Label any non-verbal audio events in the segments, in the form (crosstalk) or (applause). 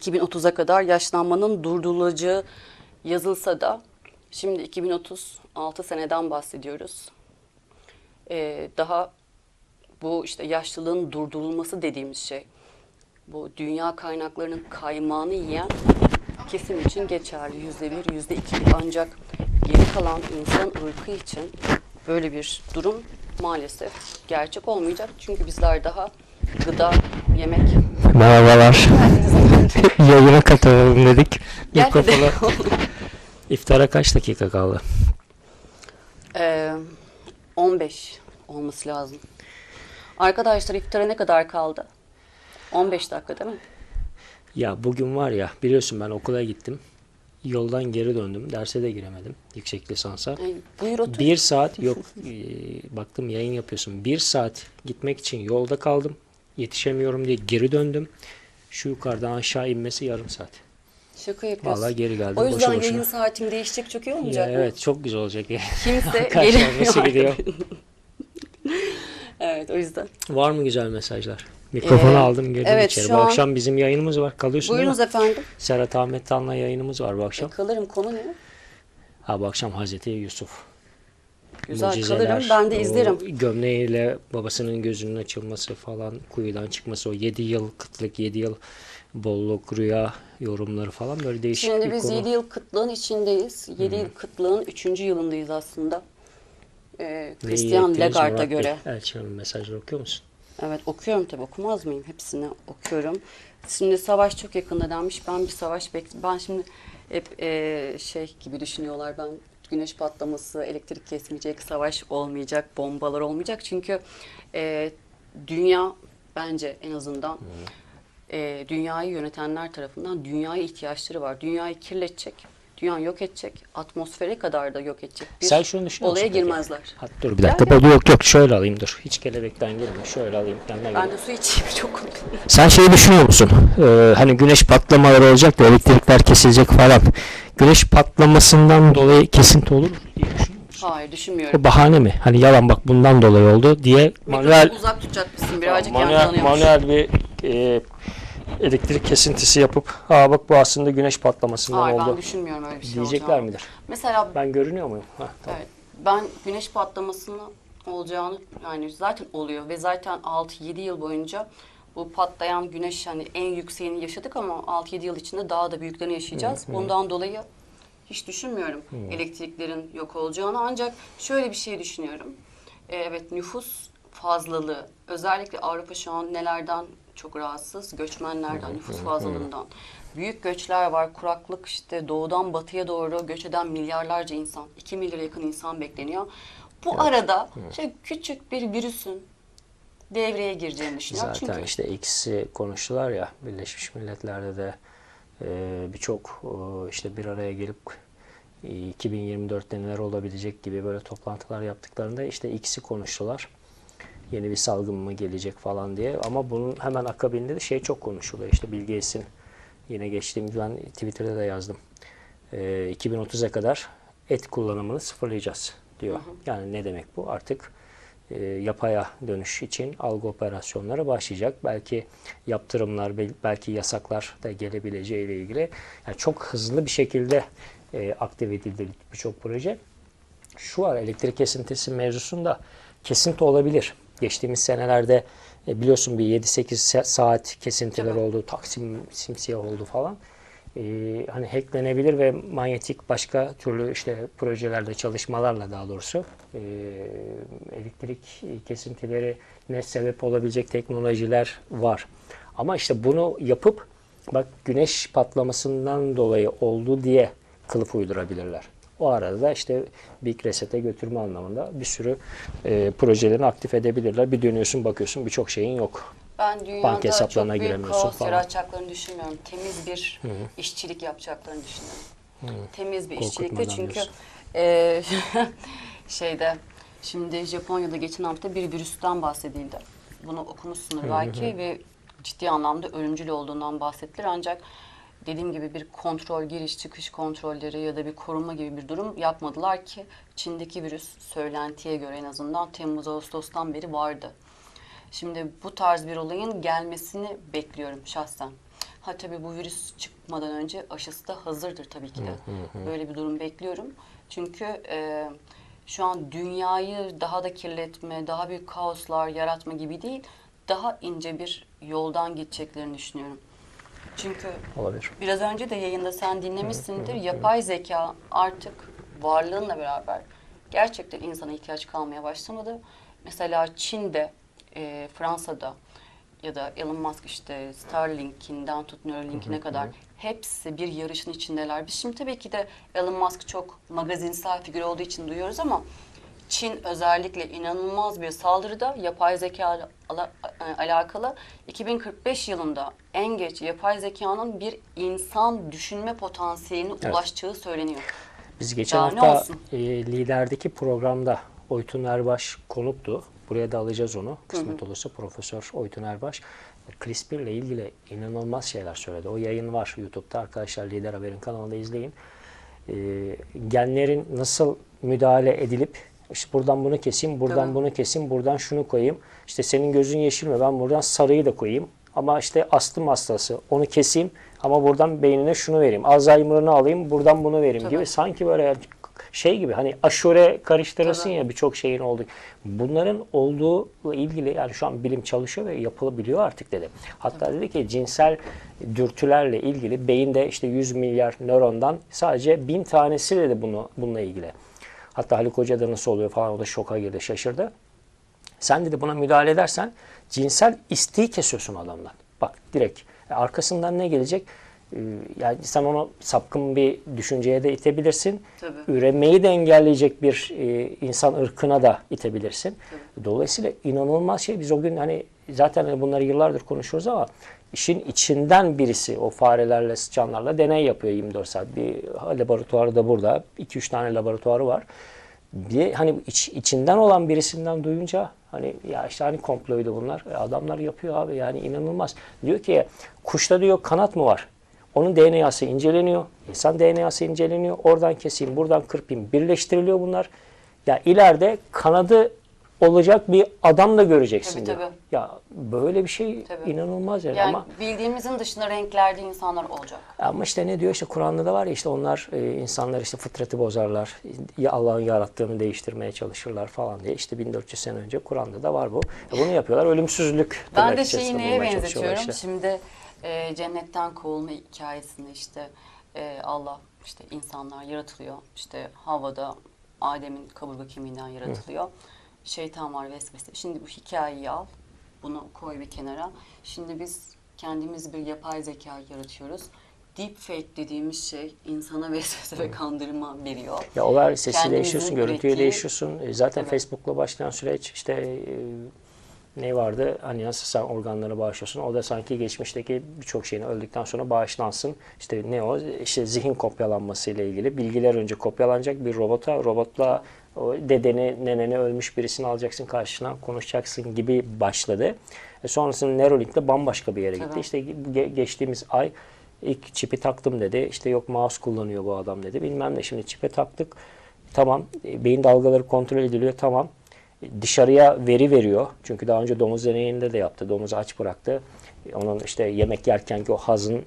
2030'a kadar yaşlanmanın durdurulacağı yazılsa da şimdi 2036 seneden bahsediyoruz. Ee, daha bu işte yaşlılığın durdurulması dediğimiz şey bu dünya kaynaklarının kaymağını yiyen kesim için geçerli. Yüzde bir, yüzde iki. Ancak geri kalan insan ırkı için böyle bir durum maalesef gerçek olmayacak. Çünkü bizler daha gıda, yemek Merhabalar. (laughs) Yayına katılalım dedik. Mikrofonu (laughs) iftara kaç dakika kaldı? Ee, 15 olması lazım. Arkadaşlar iftara ne kadar kaldı? 15 dakika değil mi? Ya bugün var ya biliyorsun ben okula gittim. Yoldan geri döndüm. Derse de giremedim yüksek lisansa. Ay, buyur otur. Bir saat yok (laughs) e, baktım yayın yapıyorsun. Bir saat gitmek için yolda kaldım. Yetişemiyorum diye geri döndüm. Şu yukarıdan aşağı inmesi yarım saat. Şaka yapıyorsun. Vallahi geri geldim. o yüzden boşu boşuna. yayın saatim değişecek çok iyi Ya olmayacak mı? evet çok güzel olacak. ya. (laughs) Kimse Karşılanması gelemiyor. gidiyor. (laughs) evet o yüzden. Var mı güzel mesajlar? Mikrofonu Ee, aldım girdim evet, içeri. şu Bu an- akşam bizim yayınımız var. Kalıyorsun değil mi? Buyurunuz efendim. Serhat Ahmet Tan'la yayınımız var bu akşam. E, kalırım konu ne? Ha bu akşam Hazreti Yusuf. Güzel Mucizeler, kalırım ben de izlerim. Gömleğiyle babasının gözünün açılması falan, kuyudan çıkması, o 7 yıl kıtlık, 7 yıl bolluk, rüya yorumları falan böyle değişik Şimdi bir biz konu. 7 yıl kıtlığın içindeyiz. 7 yıl kıtlığın 3. yılındayız aslında. Ee, Christian Lagarde'a göre. Elçin Hanım mesajları okuyor musun? Evet okuyorum tabii okumaz mıyım? Hepsini okuyorum. Şimdi savaş çok yakında denmiş. Ben bir savaş bek Ben şimdi hep e, şey gibi düşünüyorlar. Ben güneş patlaması, elektrik kesmeyecek, savaş olmayacak, bombalar olmayacak. Çünkü e, dünya bence en azından e, dünyayı yönetenler tarafından dünyaya ihtiyaçları var. Dünyayı kirletecek, dünyayı yok edecek, atmosfere kadar da yok edecek bir Sen şunu düşünüyor olaya musun peki? girmezler. Ha, dur bir dakika. Gel, Yok yok şöyle alayım dur. Hiç kelebekten girme. Şöyle alayım. Yanına Ben de su içeyim (laughs) çok konuşuyorum. Sen şeyi düşünüyor musun? Ee, hani güneş patlamaları olacak da elektrikler kesilecek falan. Güneş patlamasından dolayı kesinti olur diye düşünüyor musun? Hayır düşünmüyorum. O bahane mi? Hani yalan bak bundan dolayı oldu diye manuel uzak tutacak mısın? Birazcık manuel, manuel bir e, elektrik kesintisi yapıp aa bak bu aslında güneş patlamasından Hayır ben oldu düşünmüyorum öyle bir şey diyecekler olacağını. midir? Mesela Ben görünüyor muyum? Ha, tamam. evet, ben güneş patlamasının olacağını yani zaten oluyor ve zaten 6-7 yıl boyunca bu patlayan güneş hani en yükseğini yaşadık ama 6-7 yıl içinde daha da büyüklerini yaşayacağız. Bundan dolayı hiç düşünmüyorum elektriklerin yok olacağını ancak şöyle bir şey düşünüyorum. Ee, Evet nüfus fazlalığı özellikle Avrupa şu an nelerden çok rahatsız? Göçmenlerden, nüfus fazlalığından. Büyük göçler var, kuraklık işte doğudan batıya doğru göç eden milyarlarca insan, 2 milyara yakın insan bekleniyor. Bu arada şöyle küçük bir virüsün devreye gireceğini düşünüyorum. Zaten Çünkü işte X'i konuştular ya Birleşmiş Milletler'de de e, birçok e, işte bir araya gelip e, 2024'te neler olabilecek gibi böyle toplantılar yaptıklarında işte X'i konuştular. Yeni bir salgın mı gelecek falan diye ama bunun hemen akabinde de şey çok konuşuluyor. İşte Bill Gates'in yine geçtiğimiz ben Twitter'da da yazdım. E, 2030'a kadar et kullanımını sıfırlayacağız diyor. Yani ne demek bu? Artık e, yapaya dönüş için algı operasyonları başlayacak. Belki yaptırımlar, bel- belki yasaklar da gelebileceği ile ilgili yani çok hızlı bir şekilde e, aktive edildi birçok proje. Şu var elektrik kesintisi mevzusunda kesinti olabilir. Geçtiğimiz senelerde e, biliyorsun bir 7-8 sa- saat kesintiler Tabii. oldu, Taksim simsiyah oldu falan. E, hani hacklenebilir ve manyetik başka türlü işte projelerde çalışmalarla daha doğrusu e, elektrik kesintileri ne sebep olabilecek teknolojiler var. Ama işte bunu yapıp bak güneş patlamasından dolayı oldu diye kılıf uydurabilirler. O arada da işte Big Reset'e götürme anlamında bir sürü e, projelerini aktif edebilirler. Bir dönüyorsun bakıyorsun birçok şeyin yok. Ben dünyada Banka çok hesaplarına büyük giremiyorsun kaos falan. yaratacaklarını düşünmüyorum. Temiz bir işçilik yapacaklarını düşünüyorum. Temiz bir işçilikte Korkutmadan çünkü diyorsun. e, (laughs) şeyde şimdi Japonya'da geçen hafta bir virüsten bahsedildi. Bunu okumuşsunuz belki ve ciddi anlamda ölümcül olduğundan bahsettiler ancak dediğim gibi bir kontrol giriş çıkış kontrolleri ya da bir koruma gibi bir durum yapmadılar ki Çin'deki virüs söylentiye göre en azından Temmuz Ağustos'tan beri vardı. Şimdi bu tarz bir olayın gelmesini bekliyorum şahsen. Ha tabii bu virüs çıkmadan önce aşısı da hazırdır tabii ki de. Böyle bir durum bekliyorum. Çünkü e, şu an dünyayı daha da kirletme, daha büyük kaoslar yaratma gibi değil, daha ince bir yoldan gideceklerini düşünüyorum. Çünkü Olabilir. Biraz önce de yayında sen dinlemişsindir. Yapay zeka artık varlığınla beraber gerçekten insana ihtiyaç kalmaya başlamadı. Mesela Çin'de, e, Fransa'da ya da Elon Musk işte Starlink'inden tut Neuralink'ine kadar hepsi bir yarışın içindeler. Biz şimdi tabii ki de Elon Musk çok magazinsel figür olduğu için duyuyoruz ama Çin özellikle inanılmaz bir saldırıda yapay zeka ile ala- e, alakalı 2045 yılında en geç yapay zekanın bir insan düşünme potansiyeline Evet. ulaşacağı söyleniyor. Biz geçen Daha hafta e, liderdeki programda Oytun Erbaş konuktu. Buraya da alacağız onu. Kısmet olursa Profesör Oytun Erbaş. CRISPR ile ilgili inanılmaz şeyler söyledi. O yayın var YouTube'da. Arkadaşlar Lider Haber'in kanalında izleyin. E, genlerin nasıl müdahale edilip işte buradan bunu keseyim, buradan Tabii. bunu keseyim, buradan şunu koyayım. İşte senin gözün yeşil mi? Ben buradan sarıyı da koyayım. Ama işte astım hastası. Onu keseyim ama buradan beynine şunu vereyim. Alzheimer'ını alayım, buradan bunu vereyim Tabii. gibi. Sanki böyle şey gibi hani aşure karıştırırsın Tabii. ya birçok şeyin olduğu. Bunların olduğuyla ilgili yani şu an bilim çalışıyor ve yapılabiliyor artık dedi. Hatta dedi ki cinsel dürtülerle ilgili beyinde işte 100 milyar nörondan sadece bin tanesi dedi bunu bununla ilgili. Hatta Haluk Hoca da nasıl oluyor falan o da şoka girdi şaşırdı. Sen dedi buna müdahale edersen cinsel isteği kesiyorsun adamdan. Bak direkt. Arkasından ne gelecek? Ee, Yani sen onu sapkın bir düşünceye de itebilirsin. Tabii. Üremeyi de engelleyecek bir e, insan ırkına da itebilirsin. Dolayısıyla inanılmaz şey. Biz o gün hani zaten hani bunları yıllardır konuşuyoruz ama işin içinden birisi o farelerle, sıçanlarla deney yapıyor 24 saat. Bir laboratuvarı da burada. 2-3 tane laboratuvarı var bir hani iç, içinden olan birisinden duyunca hani ya işte hani komploydu bunlar. E, adamlar yapıyor abi yani inanılmaz. Diyor ki kuşta diyor kanat mı var? Onun DNA'sı inceleniyor. İnsan DNA'sı inceleniyor. Oradan keseyim, buradan kırpayım. Birleştiriliyor bunlar. Ya ileride kanadı olacak bir adam da göreceksin Tabii, diyor. tabii. Ya böyle bir şey Tabii. inanılmaz yani, Yani ama bildiğimizin dışında renklerde insanlar olacak. ama işte ne diyor işte Kur'an'da da var ya işte onlar e, insanlar işte fıtratı bozarlar. Ya Allah'ın yarattığını değiştirmeye çalışırlar falan diye. işte 1400 sene önce Kur'an'da da var bu. E, bunu yapıyorlar. Ölümsüzlük. Ben de şeyi neye benzetiyorum? işte. Şimdi e, cennetten kovulma hikayesinde işte e, Allah işte insanlar yaratılıyor. İşte havada Adem'in kaburga kemiğinden yaratılıyor. Şeytan var vesvese. Şimdi bu hikayeyi al. Bunu koy bir kenara. Şimdi biz kendimiz bir yapay zeka yaratıyoruz. Deepfake dediğimiz şey insana (laughs) vesvese ve kandırma veriyor. Ya o var sesi değişiyorsun, görüntüyü ürettiği- değişiyorsun. E, zaten Evet. Facebook'la başlayan süreç işte e, ne vardı? Hani nasıl sen organları bağışlıyorsun? O da sanki geçmişteki birçok şeyin öldükten sonra bağışlansın. İşte ne o? İşte zihin kopyalanması ile ilgili. Bilgiler önce kopyalanacak bir robota. Robotla o dedeni, neneni ölmüş birisini alacaksın karşına konuşacaksın gibi başladı. E sonrasında Neuralink de bambaşka bir yere gitti. Tabii. İşte ge- geçtiğimiz ay ilk çipi taktım dedi. İşte yok mouse kullanıyor bu adam dedi. Bilmem ne. Şimdi çipe taktık. Tamam. e, Beyin dalgaları kontrol ediliyor. Tamam. E, Dışarıya veri veriyor. Çünkü daha önce domuz deneyinde de yaptı. Domuzu aç bıraktı. E, Onun işte yemek yerkenki o hazın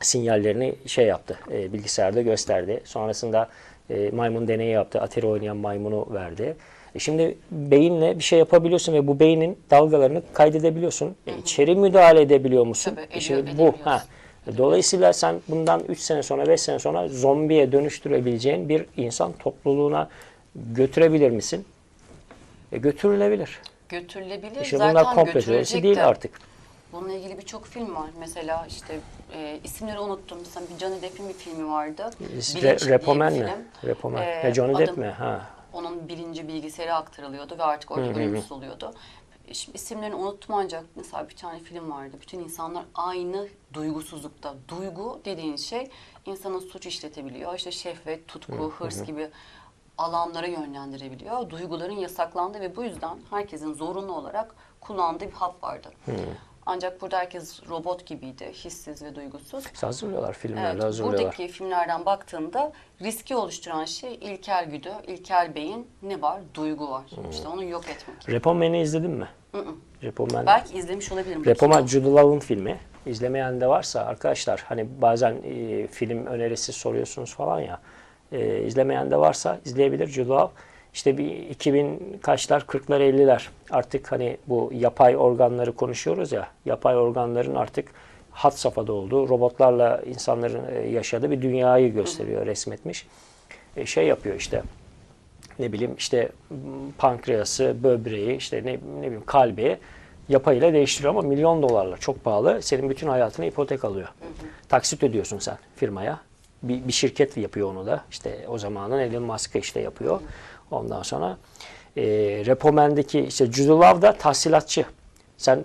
sinyallerini şey yaptı. e, bilgisayarda gösterdi. Sonrasında e, maymun deneyi yaptı. Atari oynayan maymunu verdi. E, şimdi beyinle bir şey yapabiliyorsun ve bu beynin dalgalarını kaydedebiliyorsun. E, içeri müdahale edebiliyor musun? Tabii, E, ediyor- şimdi bu. Ha. Dolayısıyla sen bundan 3 sene sonra 5 sene sonra zombiye dönüştürebileceğin bir insan topluluğuna götürebilir misin? E, götürülebilir. Götürülebilir. İşte Zaten bunlar komplo teorisi değil de. artık. Bununla ilgili birçok film var. Mesela işte e, isimleri unuttum. Mesela bir Johnny Depp'in bir filmi vardı. Re, Repomen mi? Repomen. Ee, Johnny Depp adam- mi? Ha. Onun bilinci bilgisayara aktarılıyordu ve artık orada ölümsüz oluyordu. Şimdi isimlerini unuttum ancak mesela bir tane film vardı. Bütün insanlar aynı duygusuzlukta. Duygu dediğin şey insanın suç işletebiliyor. İşte şehvet, tutku, hırs gibi alanlara yönlendirebiliyor. Duyguların yasaklandı ve bu yüzden herkesin zorunlu olarak kullandığı bir hap vardı. Ancak burada herkes robot gibiydi. Hissiz ve duygusuz. İşte hazırlıyorlar filmlerde Evet, hazırlıyorlar. buradaki filmlerden baktığında riski oluşturan şey ilkel güdü, ilkel beyin ne var? Duygu var. Hmm. İşte onu yok etmek. Repo Man'i izledin mi? Hı. Belki izlemiş olabilirim. Repo Man Jude Law'ın filmi. İzlemeyen de varsa arkadaşlar hani bazen e, film önerisi soruyorsunuz falan ya. E, izlemeyen de varsa izleyebilir Law. İşte bir 2000 kaçlar 40'lar 50'ler artık hani bu yapay organları konuşuyoruz ya. Yapay organların artık hat safhada olduğu robotlarla insanların e, yaşadığı bir dünyayı gösteriyor resmetmiş. E, şey yapıyor işte ne bileyim işte pankreası, böbreği, işte ne, ne bileyim kalbi yapayla değiştiriyor ama milyon dolarla çok pahalı. Senin bütün hayatını ipotek alıyor. Taksit ödüyorsun sen firmaya. Bir, bir şirket yapıyor onu da. İşte o zamanın Elon Musk'ı işte yapıyor. Ondan sonra e, Repomen'deki işte Jude Law da tahsilatçı. Sen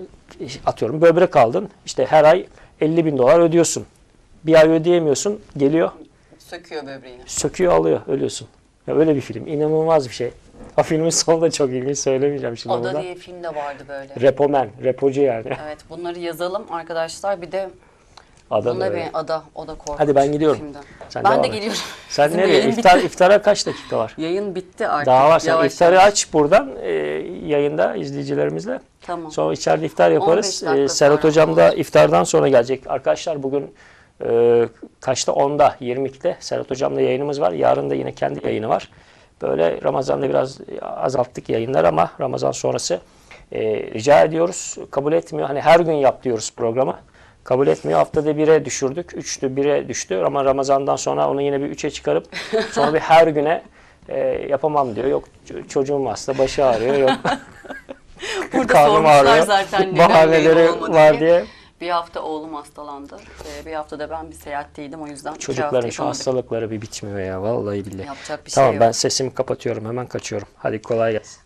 atıyorum böbrek aldın. İşte her ay 50 bin dolar ödüyorsun. Bir ay ödeyemiyorsun. Geliyor Söküyor böbreğini. söküyor alıyor ölüyorsun. Ya öyle bir film. inanılmaz bir şey. O filmin sonu da çok ilginç söylemeyeceğim şimdi Oda burada. diye film de vardı böyle. Repomen, repocu yani. Evet bunları yazalım arkadaşlar. Bir de Bunda öyle. bir ada, o da korkunç. Hadi ben gidiyorum. filmden. Sen ben de et. geliyorum. Sen Bizim nereye? İftar, bitti. iftara kaç dakika var? Yayın bitti artık. Daha var. Sen Yavaş iftarı yavaş. aç buradan e, yayında izleyicilerimizle. Tamam. Sonra içeride iftar yaparız. 15 dakika E, Serhat Hocam da iftardan sonra gelecek. Arkadaşlar bugün e, kaçta? 10'da, 22'de Serhat Hocam'la yayınımız var. Yarın da yine kendi yayını var. Böyle Ramazan'da biraz azalttık yayınlar ama Ramazan sonrası e, rica ediyoruz. Kabul etmiyor. Hani her gün yap diyoruz programı. Kabul etmiyor. Haftada bire düşürdük. Üçtü bire düştü. Ama Ramazan'dan sonra onu yine bir üçe çıkarıp sonra bir her güne e, yapamam diyor. Yok çocuğum hasta, başı ağrıyor. Yok (laughs) Burada karnım ağrıyor. zaten Bahaneleri var diye. Bir hafta oğlum hastalandı. Ee, bir hafta da ben bir seyahatteydim o yüzden. Çocukların şu hastalıkları bir bitmiyor ya. Vallahi billahi. Yapacak bir tamam şey yok. ben sesimi kapatıyorum. Hemen kaçıyorum. Hadi kolay gelsin.